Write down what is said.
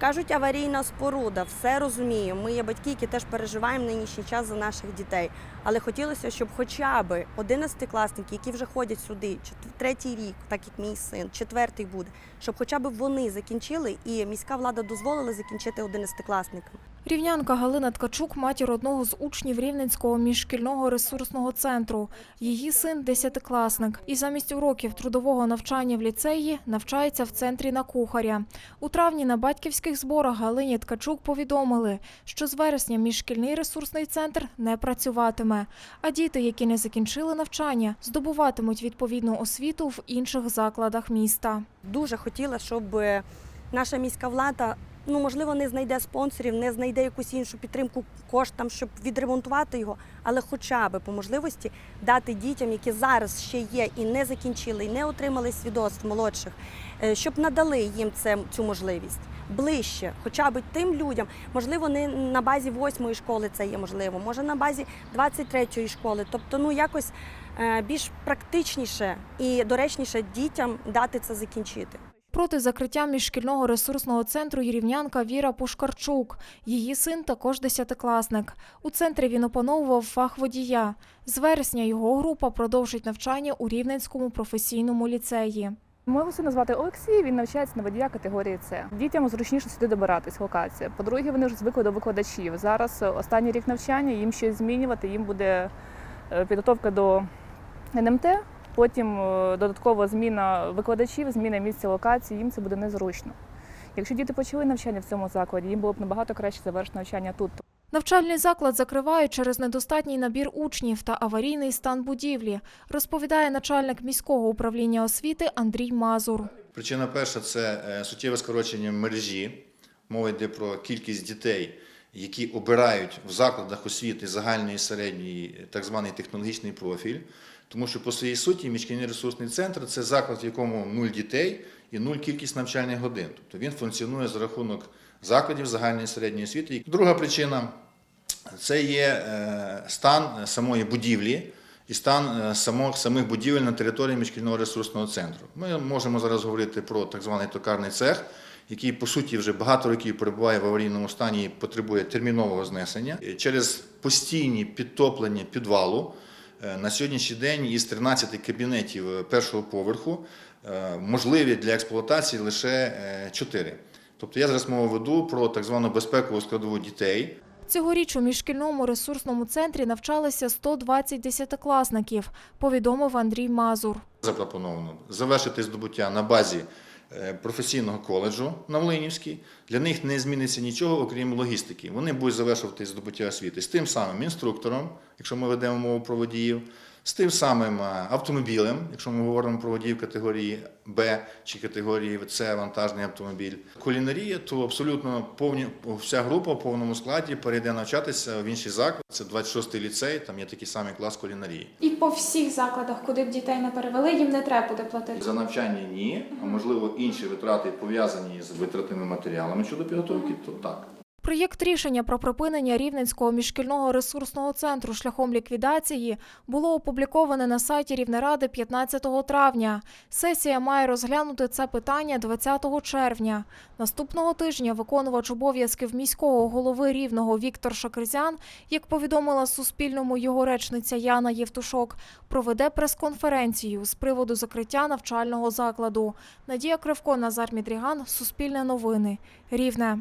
Кажуть, аварійна споруда, все розумію. Ми є батьки, які теж переживаємо нинішній час за наших дітей. Але хотілося, щоб хоча б 11-класники, які вже ходять сюди, третій рік, так як мій син, четвертий буде, щоб хоча б вони закінчили, і міська влада дозволила закінчити 11-класникам. Рівнянка Галина Ткачук – матір одного з учнів Рівненського міжшкільного ресурсного центру. Її син – десятикласник. І замість уроків трудового навчання в ліцеї навчається в центрі на кухаря. У травні на батьківських зборах Галині Ткачук повідомили, що з вересня міжшкільний ресурсний центр не працюватиме. А діти, які не закінчили навчання, здобуватимуть відповідну освіту в інших закладах міста. Дуже хотіла, щоб наша міська влада, ну можливо, не знайде спонсорів, не знайде якусь іншу підтримку коштам, щоб відремонтувати його, але хоча б по можливості дати дітям, які зараз ще є і не закінчили, і не отримали свідоцтв молодших, е, щоб надали їм це цю можливість. Ближче, хоча б тим людям, можливо, не на базі восьмої школи це є можливо, може на базі 23-ї школи. Тобто, ну якось е, більш практичніше і доречніше дітям дати це закінчити. Проти закриття міжшкільного ресурсного центру рівнянка Віра Пушкарчук. Її син також десятикласник. У центрі він опановував фах водія. З вересня його група продовжить навчання у Рівненському професійному ліцеї. Мого сина звати Олексій, він навчається на водія категорії С. Дітям зручніше сюди добиратись, локація. По-друге, вони вже звикли до викладачів. Зараз е, останній рік навчання, їм щось змінювати, їм буде е, підготовка до НМТ, потім е, додаткова зміна викладачів, зміна місця локації, їм це буде незручно. Якщо діти почали навчання в цьому закладі, їм було б набагато краще завершити навчання тут. Навчальний заклад закривають через недостатній набір учнів та аварійний стан будівлі, розповідає начальник міського управління освіти Андрій Мазур. Причина перша це е, суттєве скорочення мережі. Мова йде про кількість дітей, які обирають в закладах освіти загальної і середньої так званий технологічний профіль. Тому що по своїй суті міжкільний ресурсний центр це заклад, в якому нуль дітей і нуль кількість навчальних годин. Тобто він функціонує за рахунок закладів загальної середньої освіти. Друга причина це є е, стан самої будівлі і стан е, самих, будівель на території міжкільного ресурсного центру. Ми можемо зараз говорити про так званий токарний цех, який по суті вже багато років перебуває в аварійному стані і потребує термінового знесення. Через постійні підтоплення підвалу на сьогоднішній день із 13 кабінетів е, першого поверху е, можливі для експлуатації лише 4. Тобто я зараз мову веду про так звану безпекову складову дітей. Цьогоріч у міжшкільному ресурсному центрі навчалися 120 десятикласників, повідомив Андрій Мазур. запропоновано завершити здобуття на базі е, професійного коледжу на Волинівській. Для них не зміниться нічого, окрім логістики. Вони будуть завершувати здобуття освіти з тим самим інструктором, якщо ми ведемо мову про водіїв, з тим самим е, автомобілем, якщо ми говоримо про водіїв категорії Б чи категорії С, вантажний автомобіль. Кулінарія, то абсолютно повні, вся група в повному складі перейде навчатися в інший заклад. Це 26-й ліцей, там є такий самий клас кулінарії. І по всіх закладах, куди б дітей не перевели, їм не треба буде платити. За навчання ні, а можливо інші витрати пов'язані з витратними матеріалами щодо підготовки, то так. Проєкт рішення про припинення Рівненського міжшкільного ресурсного центру шляхом ліквідації було опубліковане на сайті Рівнеради 15 травня. Сесія має розглянути це питання 20 червня. Наступного тижня виконувач обов'язків міського голови Рівного Віктор Шакризян, як повідомила Суспільному його речниця Яна Євтушок, проведе прес-конференцію з приводу закриття навчального закладу. Надія Кривко, Назар Мідріган, Суспільне новини, Рівне.